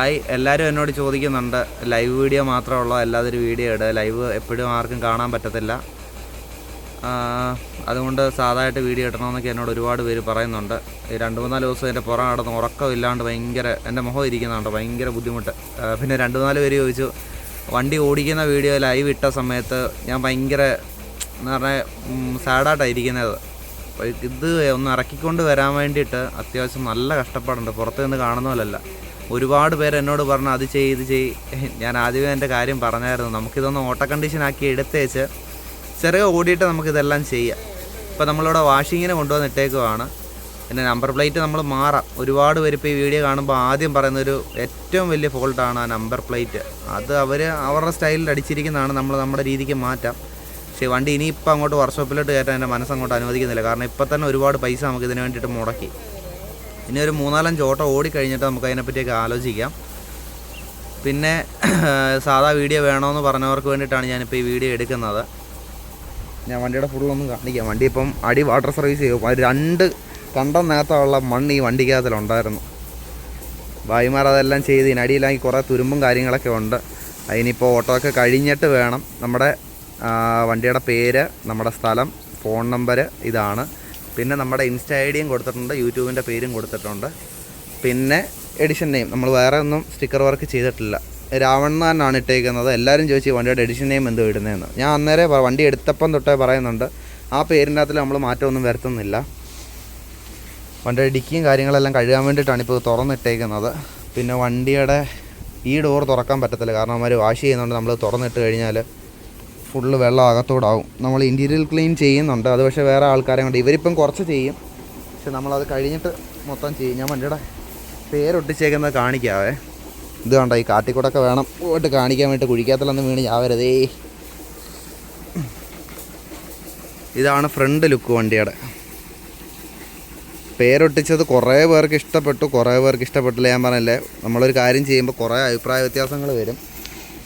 Hi എല്ലാവരും എന്നോട് ചോദിക്കുന്നുണ്ട് ലൈവ് വീഡിയോ മാത്രമുള്ള അല്ലാതെ ഒരു വീഡിയോ ഇടുക ലൈവ് എപ്പോഴും ആർക്കും കാണാൻ പറ്റത്തില്ല. അതുകൊണ്ട് സാധാരണ വീഡിയോ ഇടണമെന്നൊക്കെ എന്നോട് ഒരുപാട് പേര് പറയുന്നുണ്ട്. ഈ രണ്ട് മൂന്നാൽ ദിവസം എന്റെ പുറം നടന്ന് ഉറക്കമില്ലാണ്ട് ഭയങ്കര എന്റെ മുഖം ഇരിക്കുന്നുണ്ട് ഭയങ്കര ബുദ്ധിമുട്ട്. പിന്നെ രണ്ട് മൂന്നാൽ പേര് ചോദിച്ചു വണ്ടി ഓടിക്കുന്ന വീഡിയോ ലൈവ് ഇട്ട സമയത്ത് ഞാൻ ഭയങ്കര എന്ന് പറഞ്ഞാൽ സാഡായിട്ടാണ് ഇരിക്കുന്നത്. ഇത് ഒന്ന് ഇറക്കിക്കൊണ്ട് വരാൻ വേണ്ടിയിട്ട് അത്യാവശ്യം നല്ല കഷ്ടപ്പാടുണ്ട് പുറത്ത് നിന്ന് കാണുന്ന പോലല്ല. ഒരുപാട് പേര് എന്നോട് പറഞ്ഞു അത് ചെയ്യ് ഇത് ചെയ്യ്. ഞാൻ ആദ്യമേ എന്റെ കാര്യം പറഞ്ഞായിരുന്നു. നമുക്കിതൊന്ന് ഓട്ടോ കണ്ടീഷനാക്കി എടുത്തേച്ച് ചെറുകെ ഓടിയിട്ട് നമുക്കിതെല്ലാം ചെയ്യാം. ഇപ്പോൾ നമ്മളിവിടെ വാഷിങ്ങിന് കൊണ്ടുവന്നിട്ടേക്കുവാണ്. പിന്നെ നമ്പർ പ്ലേറ്റ് നമ്മൾ മാറാം. ഒരുപാട് പേര് ഇപ്പോൾ ഈ വീഡിയോ കാണുമ്പോൾ ആദ്യം പറയുന്നൊരു ഏറ്റവും വലിയ ഫോൾട്ടാണ് ആ നമ്പർ പ്ലേറ്റ് അത് അവർ അവരുടെ സ്റ്റൈലിൽ അടിച്ചിരിക്കുന്നതാണ് നമ്മൾ നമ്മുടെ രീതിക്ക് മാറ്റാം. പക്ഷേ വണ്ടി ഇനിയിപ്പോൾ അങ്ങോട്ട് വർക്ക്ഷോപ്പിലോട്ട് കയറ്റാൻ എന്റെ മനസ്സങ്ങോട്ട് അനുവദിക്കുന്നില്ല. കാരണം ഇപ്പം തന്നെ ഒരുപാട് പൈസ നമുക്ക് ഇതിന് വേണ്ടിയിട്ട് മുടക്കി. ഇനി ഒരു മൂന്നാലഞ്ച് ഓട്ടോ ഓടിക്കഴിഞ്ഞിട്ട് നമുക്ക് അതിനെപ്പറ്റിയൊക്കെ ആലോചിക്കാം. പിന്നെ സാധാ വീഡിയോ വേണമെന്ന് പറഞ്ഞവർക്ക് വേണ്ടിയിട്ടാണ് ഞാനിപ്പോൾ ഈ വീഡിയോ എടുക്കുന്നത്. ഞാൻ വണ്ടിയുടെ ഫുള്ളൊന്നും കാണിക്കാം. വണ്ടി ഇപ്പം അടി വാട്ടർ സർവീസ് ചെയ്യും അത് രണ്ട് നേരത്തുള്ള മണ്ണ് ഈ വണ്ടിക്കകത്തിലുണ്ടായിരുന്നു ഭായിമാർ അതെല്ലാം ചെയ്ത് ഇതിനടിയിലാക്കി കുറേ തുരുമ്പും കാര്യങ്ങളൊക്കെ ഉണ്ട്. അതിനിപ്പോൾ ഓട്ടോ ഒക്കെ കഴിഞ്ഞിട്ട് വേണം. നമ്മുടെ വണ്ടിയുടെ പേര് നമ്മുടെ സ്ഥലം ഫോൺ നമ്പർ ഇതാണ്. പിന്നെ നമ്മുടെ ഇൻസ്റ്റ ഐ ഡിയും കൊടുത്തിട്ടുണ്ട് യൂട്യൂബിന്റെ പേരും കൊടുത്തിട്ടുണ്ട്. പിന്നെ എഡിഷൻ നെയിം നമ്മൾ വേറെ ഒന്നും സ്റ്റിക്കർ വർക്ക് ചെയ്തിട്ടില്ല. രാവണൻ തന്നെയാണ് ഇട്ടേക്കുന്നത്. എല്ലാവരും ചോദിച്ചു വണ്ടിയുടെ എഡിഷൻ നെയിം എന്തോ ഇടുന്നതെന്ന് ഞാൻ അന്നേരെ വണ്ടി എടുത്തപ്പം തൊട്ടേ പറയുന്നുണ്ട്. ആ പേരിന്റെ അകത്തിൽ നമ്മൾ മാറ്റമൊന്നും വരുത്തുന്നില്ല. വണ്ടിയുടെ ഡിക്കിയും കാര്യങ്ങളെല്ലാം കഴുകാൻ വേണ്ടിയിട്ടാണ് ഇപ്പോൾ തുറന്നിട്ടേക്കുന്നത്. പിന്നെ വണ്ടിയുടെ ഈ ഡോർ തുറക്കാൻ പറ്റത്തില്ല. കാരണം അവർ വാഷ് ചെയ്യുന്നുണ്ട് നമ്മൾ തുറന്നിട്ട് കഴിഞ്ഞാൽ ഫുള്ള് വെള്ളം അകത്തോടാവും. നമ്മൾ ഇന്റീരിയൽ ക്ലീൻ ചെയ്യുന്നുണ്ട്. അത് പക്ഷേ വേറെ ആൾക്കാരെ കൊണ്ട് ഇവരിപ്പം കുറച്ച് ചെയ്യും. പക്ഷെ നമ്മളത് കഴിഞ്ഞിട്ട് മൊത്തം ചെയ്യും. ഞാൻ വണ്ടിയുടെ പേരൊട്ടിച്ചേക്കുന്നത് കാണിക്കാവേ. ഇത് കണ്ടോ ഈ കാട്ടിക്കൂടൊക്കെ വേണം. പോയിട്ട് കാണിക്കാൻ വേണ്ടി കുഴിക്കാത്തല്ലെന്ന് വീണ് ചാവരുതേ. ഇതാണ് ഫ്രണ്ട് ലുക്ക് വണ്ടിയുടെ. പേരൊട്ടിച്ചത് കുറേ പേർക്ക് ഇഷ്ടപ്പെട്ടു. കുറേ പേർക്ക് ഇഷ്ടപ്പെട്ടില്ല ഞാൻ പറഞ്ഞല്ലേ. നമ്മളൊരു കാര്യം ചെയ്യുമ്പോൾ കുറേ അഭിപ്രായ വ്യത്യാസങ്ങൾ വരും.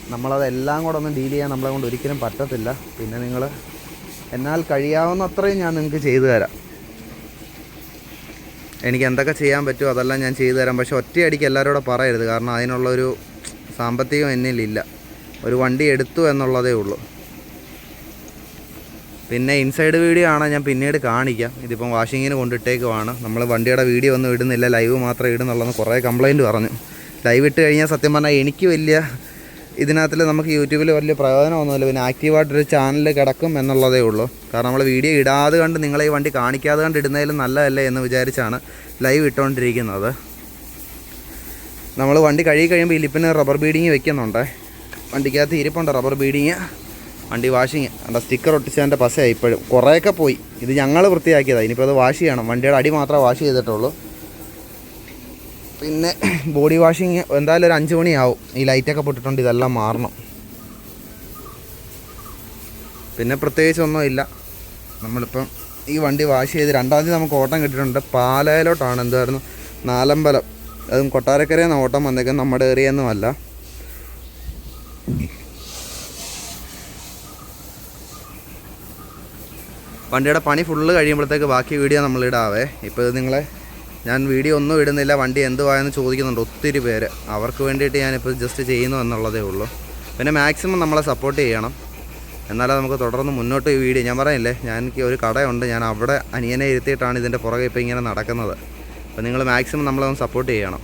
നമ്മളതെല്ലാം കൂടെ ഒന്ന് ഡീൽ ചെയ്യാൻ നമ്മളെ കൊണ്ട് ഒരിക്കലും പറ്റത്തില്ല. പിന്നെ നിങ്ങൾ എന്നാൽ കഴിയാവുന്ന അത്രയും ഞാൻ നിങ്ങൾക്ക് ചെയ്തു തരാം. എനിക്ക് എന്തൊക്കെ ചെയ്യാൻ പറ്റുമോ അതെല്ലാം ഞാൻ ചെയ്തു തരാം. പക്ഷെ ഒറ്റയടിക്ക് എല്ലാവരോടും പറയരുത്. കാരണം അതിനുള്ളൊരു സാമ്പത്തികം എന്നിലില്ല. ഒരു വണ്ടി എടുത്തു എന്നുള്ളതേ ഉള്ളൂ. പിന്നെ ഇൻസൈഡ് വീഡിയോ ആണ് ഞാൻ പിന്നീട് കാണിക്കാം. ഇതിപ്പം വാഷിങ്ങിന് കൊണ്ടിട്ടേക്കുവാണ്. നമ്മൾ വണ്ടിയുടെ വീഡിയോ ഒന്നും ഇടുന്നില്ല. ലൈവ് മാത്രമേ ഇടുന്നുള്ളൂ കുറേ കംപ്ലൈന്റ് പറഞ്ഞു. ലൈവ് ഇട്ട് കഴിഞ്ഞാൽ സത്യം പറഞ്ഞാൽ എനിക്ക് വലിയ ഇതിനകത്തിൽ നമുക്ക് യൂട്യൂബിൽ വലിയ പ്രയോജനമൊന്നുമില്ല. പിന്നെ ആക്റ്റീവായിട്ടൊരു ചാനൽ കിടക്കും എന്നുള്ളതേ ഉള്ളൂ. കാരണം നമ്മൾ വീഡിയോ ഇടാതെ കണ്ട് നിങ്ങളെ ഈ വണ്ടി കാണിക്കാതെ കണ്ട് ഇടുന്നതിലും നല്ലതല്ലേ എന്ന് വിചാരിച്ചാണ് ലൈവ് ഇട്ടുകൊണ്ടിരിക്കുന്നത് നമ്മൾ വണ്ടി കഴുകി കഴിയുമ്പോൾ ഇലിപ്പിന് ലിപ്പിന് റബ്ബർ ബീഡിങ് വെക്കുന്നുണ്ട്. വണ്ടിക്കകത്ത് ഇരിപ്പുണ്ട് റബ്ബർ ബീഡിങ്. വണ്ടി വാഷിങ്. അവിടെ സ്റ്റിക്കർ ഒട്ടിച്ചതിന്റെ പശയാണ് ഇപ്പോഴും. കുറേയൊക്കെ പോയി. ഇത് ഞങ്ങൾ വൃത്തിയാക്കിയതാണ് ഇനിയിപ്പോൾ അത് വാഷ് ചെയ്യണം. വണ്ടിയുടെ അടി മാത്രമേ വാഷ് ചെയ്തിട്ടുള്ളൂ. പിന്നെ ബോഡി വാഷിങ് എന്തായാലും ഒരു അഞ്ച് മണിയാവും. ഈ ലൈറ്റൊക്കെ പൊട്ടിട്ടുണ്ട് ഇതെല്ലാം മാറണം. പിന്നെ പ്രത്യേകിച്ച് ഒന്നുമില്ല നമ്മളിപ്പം ഈ വണ്ടി വാഷ് ചെയ്ത് രണ്ടാം തീയതി നമുക്ക് ഓട്ടം കിട്ടിയിട്ടുണ്ട്. പാലയിലോട്ടാണ് എന്തായിരുന്നു? നാലമ്പലം. അതും കൊട്ടാരക്കരയിൽ നിന്ന് ഓട്ടം വന്നേക്കുന്നത്. നമ്മുടെ ഏറിയൊന്നുമല്ല വണ്ടിയുടെ പണി ഫുള്ള് കഴിയുമ്പോഴത്തേക്ക് ബാക്കി വീഡിയോ നമ്മളിടാവേ. ഇപ്പോൾ ഇത് നിങ്ങളെ ഞാൻ വീഡിയോ ഒന്നും ഇടുന്നില്ല വണ്ടി എന്തുവായെന്ന് ചോദിക്കുന്നുണ്ട് ഒത്തിരി പേര്. അവർക്ക് വേണ്ടിയിട്ട് ഞാനിപ്പോൾ ജസ്റ്റ് ചെയ്യുന്നു എന്നുള്ളതേ ഉള്ളൂ. പിന്നെ മാക്സിമം നമ്മളെ സപ്പോർട്ട് ചെയ്യണം. എന്നാലേ നമുക്ക് തുടർന്ന് മുന്നോട്ട് ഈ വീഡിയോ ഞാൻ പറയില്ലേ ഞാൻ എനിക്ക് ഒരു കടയുണ്ട് ഞാൻ അവിടെ അനിയനെ ഇരുത്തിയിട്ടാണ് ഇതിന്റെ പുറകെ ഇപ്പോൾ ഇങ്ങനെ നടക്കുന്നത്. അപ്പോൾ നിങ്ങൾ മാക്സിമം നമ്മളെ ഒന്ന് സപ്പോർട്ട് ചെയ്യണം.